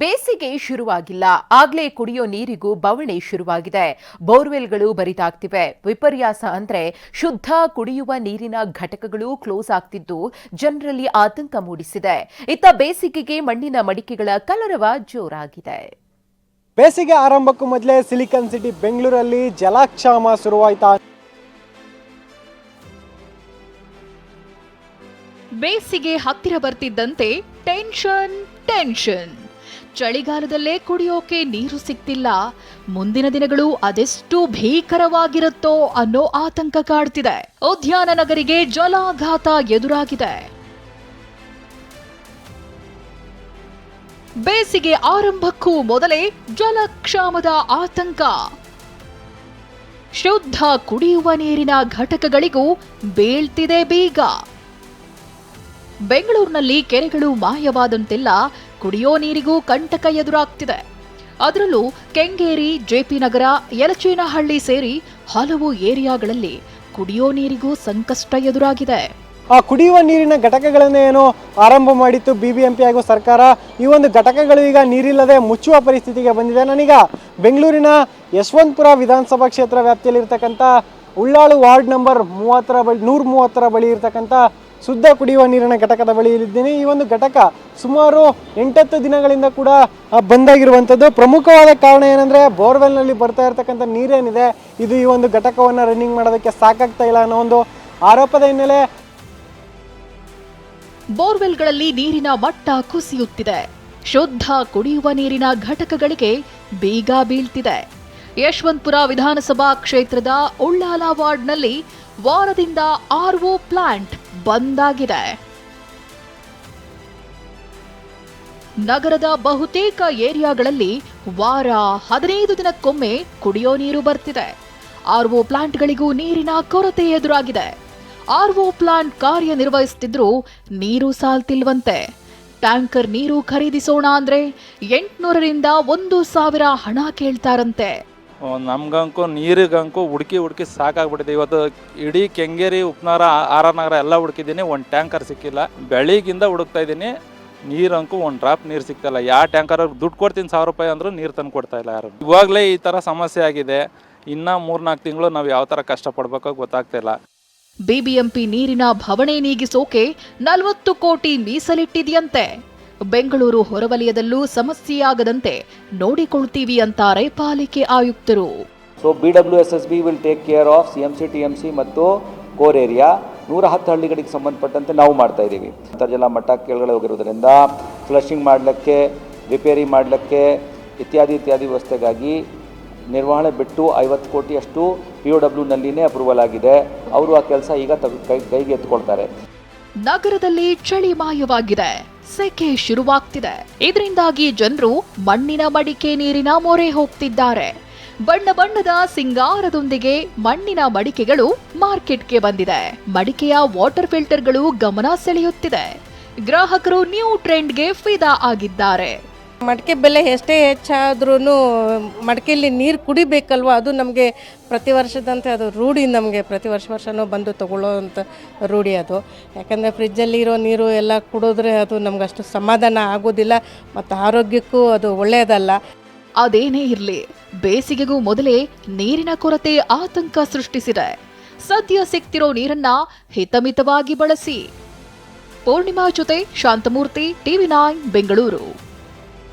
ಬೇಸಿಗೆ ಶುರುವಾಗಿಲ್ಲ. ಆಗ್ಲೇ ಕುಡಿಯೋ ನೀರಿಗೂ ಬವಣೆ ಶುರುವಾಗಿದೆ. ಬೋರ್ವೆಲ್ಗಳು ಬರಿದಾಗ್ತಿವೆ. ವಿಪರ್ಯಾಸ ಅಂದ್ರೆ ಶುದ್ಧ ಕುಡಿಯುವ ನೀರಿನ ಘಟಕಗಳು ಕ್ಲೋಸ್ ಆಗ್ತಿದ್ದು ಜನರಲ್ಲಿ ಆತಂಕ ಮೂಡಿಸಿದೆ. ಇತ್ತ ಬೇಸಿಗೆಗೆ ಮಣ್ಣಿನ ಮಡಿಕೆಗಳ ಕಲರವ ಜೋರಾಗಿದೆ. ಬೇಸಿಗೆ ಆರಂಭಕ್ಕೂ ಮೊದಲೇ ಸಿಲಿಕಾನ್ ಸಿಟಿ ಬೆಂಗಳೂರಲ್ಲಿ ಜಲಾಕ್ಷಾಮ ಶುರುವಾಯ್ತಾ ಬೇಸಿಗೆ ಹತ್ತಿರ ಬರ್ತಿದ್ದಂತೆ ಟೆನ್ಷನ್ ಟೆನ್ಷನ್. ಚಳಿಗಾಲದಲ್ಲೇ ಕುಡಿಯೋಕೆ ನೀರು ಸಿಗ್ತಿಲ್ಲ. ಮುಂದಿನ ದಿನಗಳು ಅದೆಷ್ಟು ಭೀಕರವಾಗಿರುತ್ತೋ ಅನ್ನೋ ಆತಂಕ ಕಾಡ್ತಿದೆ. ಉದ್ಯಾನ ನಗರಿಗೆ ಜಲಾಘಾತ ಎದುರಾಗಿದೆ. ಬೇಸಿಗೆ ಆರಂಭಕ್ಕೂ ಮೊದಲೇ ಜಲಕ್ಷಾಮದ ಆತಂಕ. ಶುದ್ಧ ಕುಡಿಯುವ ನೀರಿನ ಘಟಕಗಳಿಗೂ ಬೀಳ್ತಿದೆ ಬೀಗ. ಬೆಂಗಳೂರಿನಲ್ಲಿ ಕೆರೆಗಳು ಮಾಯವಾದಂತೆಲ್ಲ ಕುಡಿಯೋ ನೀರಿಗೂ ಕಂಟಕ ಎದುರಾಗ್ತಿದೆ. ಅದರಲ್ಲೂ ಕೆಂಗೇರಿ ಜೆಪಿ ನಗರ, ಯಲಚೇನಹಳ್ಳಿ ಸೇರಿ ಹಲವು ಏರಿಯಾಗಳಲ್ಲಿ ಕುಡಿಯೋ ನೀರಿಗೂ ಸಂಕಷ್ಟ ಎದುರಾಗಿದೆ. ಆ ಕುಡಿಯುವ ನೀರಿನ ಘಟಕಗಳನ್ನೇನೋ ಆರಂಭ ಮಾಡಿತ್ತು ಬಿ ಬಿ ಎಂ ಪಿ ಹಾಗೂ ಸರ್ಕಾರ. ಈ ಒಂದು ಘಟಕಗಳು ಈಗ ನೀರಿಲ್ಲದೆ ಮುಚ್ಚುವ ಪರಿಸ್ಥಿತಿಗೆ ಬಂದಿದೆ. ನಾನೀಗ ಬೆಂಗಳೂರಿನ ಯಶವಂತಪುರ ವಿಧಾನಸಭಾ ಕ್ಷೇತ್ರ ವ್ಯಾಪ್ತಿಯಲ್ಲಿರ್ತಕ್ಕಂಥ ಉಳ್ಳಾಳು ವಾರ್ಡ್ ನಂಬರ್ ಮೂವತ್ತರ ಬಳಿ, ನೂರ ಮೂವತ್ತರ ಬಳಿ ಇರ್ತಕ್ಕಂಥ ಶುದ್ಧ ಕುಡಿಯುವ ನೀರಿನ ಘಟಕದ ಬಳಿ ಇದ್ದೇನೆ ಈ ಒಂದು ಘಟಕ ಸುಮಾರು ಎಂಟತ್ತು ದಿನಗಳಿಂದ ಕೂಡ ಬಂದಾಗಿರುವಂಥದ್ದು. ಪ್ರಮುಖವಾದ ಕಾರಣ ಏನಂದರೆ, ಬೋರ್ವೆಲ್ನಲ್ಲಿ ಬರ್ತಾ ಇರತಕ್ಕಂಥ ನೀರೇನಿದೆ, ಇದು ಈ ಒಂದು ಘಟಕವನ್ನು ರನ್ನಿಂಗ್ ಮಾಡೋದಕ್ಕೆ ಸಾಕಾಗ್ತಾ ಇಲ್ಲ ಅನ್ನೋ ಒಂದು ಆರೋಪದ ಹಿನ್ನೆಲೆ ಬೋರ್ವೆಲ್ಗಳಲ್ಲಿ ನೀರಿನ ಮಟ್ಟ ಕುಸಿಯುತ್ತಿದೆ. ಶುದ್ಧ ಕುಡಿಯುವ ನೀರಿನ ಘಟಕಗಳಿಗೆ ಬೀಗ ಬೀಳ್ತಿದೆ. ಯಶವಂತಪುರ ವಿಧಾನಸಭಾ ಕ್ಷೇತ್ರದ ಉಳ್ಳಾಲ ವಾರ್ಡ್ನಲ್ಲಿ ವಾರದಿಂದ ಆರ್ಒ ಪ್ಲಾಂಟ್ ಬಂದ್ ಆಗಿದೆ. ನಗರದ ಬಹುತೇಕ ಏರಿಯಾಗಳಲ್ಲಿ ವಾರ ಹದಿನೈದು ದಿನಕ್ಕೊಮ್ಮೆ ಕುಡಿಯೋ ನೀರು ಬರ್ತಿದೆ. ಆರ್ಒ ಪ್ಲಾಂಟ್ಗಳಿಗೂ ನೀರಿನ ಕೊರತೆ ಎದುರಾಗಿದೆ. ಆರ್ಒ ಪ್ಲಾಂಟ್ ಕಾರ್ಯನಿರ್ವಹಿಸುತ್ತಿದ್ರೂ ನೀರು ಸಾಲ್ತಿಲ್ವಂತೆ. ಟ್ಯಾಂಕರ್ ನೀರು ಖರೀದಿಸೋಣ ಅಂದ್ರೆ ಎಂಟುನೂರರಿಂದ ಒಂದು ಸಾವಿರ ಹಣ ಕೇಳ್ತಾರಂತೆ. ನಮ್ಗಂಕು ನೀರಿಗಂಕು ಹುಡುಕಿ ಹುಡುಕಿ ಸಾಕಾಗ್ಬಿಟ್ಟಿದೆ. ಇವತ್ತು ಇಡೀ ಕೆಂಗೇರಿ ಉಪನಗರ ಆರ್ ಆರ್ ನಗರ ಎಲ್ಲ ಹುಡುಕಿದ್ದೀನಿ ಒಂದು ಟ್ಯಾಂಕರ್ ಸಿಕ್ಕಿಲ್ಲ. ಬೆಳಿಗ್ಗಿಂದ ಹುಡುಕ್ತಾ ಇದ್ದೀನಿ. ನೀರಂಕು ಒಂದು ಡ್ರಾಪ್ ನೀರು ಸಿಗ್ತಾಯಿಲ್ಲ ಯಾವ ಟ್ಯಾಂಕರ್ ದುಡ್ಡು ಕೊಡ್ತೀನಿ ಸಾವಿರ ರೂಪಾಯಿ ಅಂದರೂ ನೀರು ತಂದು ಕೊಡ್ತಾ ಇಲ್ಲ ಯಾರು. ಇವಾಗಲೇ ಈ ಥರ ಸಮಸ್ಯೆ ಆಗಿದೆ. ಇನ್ನೂ ಮೂರ್ನಾಲ್ಕು ತಿಂಗಳು ನಾವು ಯಾವ ಥರ ಕಷ್ಟಪಡ್ಬೇಕೋ ಗೊತ್ತಾಗ್ತಿಲ್ಲ ಬಿಬಿಎಂಪಿ ನೀರಿನ ಭವಣೆ ನೀಗಿಸೋಕೆ ನಲವತ್ತು ಕೋಟಿ ಮೀಸಲಿಟ್ಟಿದೆಯಂತೆ. ಬೆಂಗಳೂರು ಹೊರವಲಯದಲ್ಲೂ ಸಮಸ್ಯೆಯಾಗದಂತೆ ನೋಡಿಕೊಳ್ತೀವಿ ಅಂತಾರೆ ಪಾಲಿಕೆ ಆಯುಕ್ತರು. So B W S S B will take care of C M C T M C ಮತ್ತು ಕೋರ್ ಏರಿಯಾ ನೂರ ಹತ್ತು ಹಳ್ಳಿಗಳಿಗೆ ಸಂಬಂಧಪಟ್ಟಂತೆ ನಾವು ಮಾಡ್ತಾ ಇದ್ದೀವಿ. ಅಂತರ್ಜಲ ಮಟ್ಟ ಕೆಳಗಡೆ ಹೋಗಿರೋದ್ರಿಂದ ಫ್ಲಶಿಂಗ್ ಮಾಡಲಿಕ್ಕೆ ರಿಪೇರಿ ಮಾಡಲಿಕ್ಕೆ ಇತ್ಯಾದಿ ಇತ್ಯಾದಿ ವ್ಯವಸ್ಥೆಗಾಗಿ ನಿರ್ವಹಣೆ ಬಿಟ್ಟು ಐವತ್ತು ಕೋಟಿಯಷ್ಟು ಪಿ ಒ ಡಬ್ಲ್ಯೂನಲ್ಲಿನೇ ಅಪ್ರೂವಲ್ ಆಗಿದೆ. ಅವರು ಆ ಕೆಲಸ ಈಗ ಕೈಗೆ ಎತ್ಕೊಳ್ತಾರೆ. ನಗರದಲ್ಲಿ ಚಳಿ ಮಾಯವಾಗಿದೆ ಸೆಕೆ ಶುರುವಾಗ್ತಿದೆ. ಇದರಿಂದಾಗಿ ಜನರು ಮಣ್ಣಿನ ಮಡಿಕೆ ನೀರಿನ ಮೊರೆ ಹೋಗ್ತಿದ್ದಾರೆ. ಬಣ್ಣ ಬಣ್ಣದ ಸಿಂಗಾರದೊಂದಿಗೆ ಮಣ್ಣಿನ ಮಡಿಕೆಗಳು ಮಾರ್ಕೆಟ್ಗೆ ಬಂದಿದೆ. ಮಡಿಕೆಯ ವಾಟರ್ ಫಿಲ್ಟರ್ಗಳು ಗಮನ ಸೆಳೆಯುತ್ತಿದೆ. ಗ್ರಾಹಕರು ನ್ಯೂ ಟ್ರೆಂಡ್ಗೆ ಫಿದಾ ಆಗಿದ್ದಾರೆ. ಮಡಿಕೆ ಬೆಲೆ ಎಷ್ಟೇ ಹೆಚ್ಚಾದ್ರೂ ಮಡಕೆಯಲ್ಲಿ ನೀರು ಕುಡಿಬೇಕಲ್ವ? ಅದು ನಮಗೆ ಪ್ರತಿ ವರ್ಷದಂತೆ ಅದು ರೂಢಿ ನಮಗೆ. ಪ್ರತಿ ವರ್ಷ ವರ್ಷವೂ ಬಂದು ತಗೊಳ್ಳೋವಂಥ ರೂಢಿ ಅದು. ಯಾಕಂದರೆ ಫ್ರಿಜ್ಜಲ್ಲಿ ಇರೋ ನೀರು ಎಲ್ಲ ಕುಡಿದ್ರೆ ಅದು ನಮ್ಗೆ ಅಷ್ಟು ಸಮಾಧಾನ ಆಗೋದಿಲ್ಲ, ಮತ್ತು ಆರೋಗ್ಯಕ್ಕೂ ಅದು ಒಳ್ಳೆಯದಲ್ಲ. ಅದೇನೇ ಇರಲಿ, ಬೇಸಿಗೆಗೂ ಮೊದಲೇ ನೀರಿನ ಕೊರತೆ ಆತಂಕ ಸೃಷ್ಟಿಸಿದೆ. ಸದ್ಯ ಸಿಗ್ತಿರೋ ನೀರನ್ನ ಹಿತಮಿತವಾಗಿ ಬಳಸಿ. ಪೂರ್ಣಿಮಾ ಜೊತೆ ಶಾಂತಮೂರ್ತಿ, ಟಿವಿ ನೈನ್, ಬೆಂಗಳೂರು.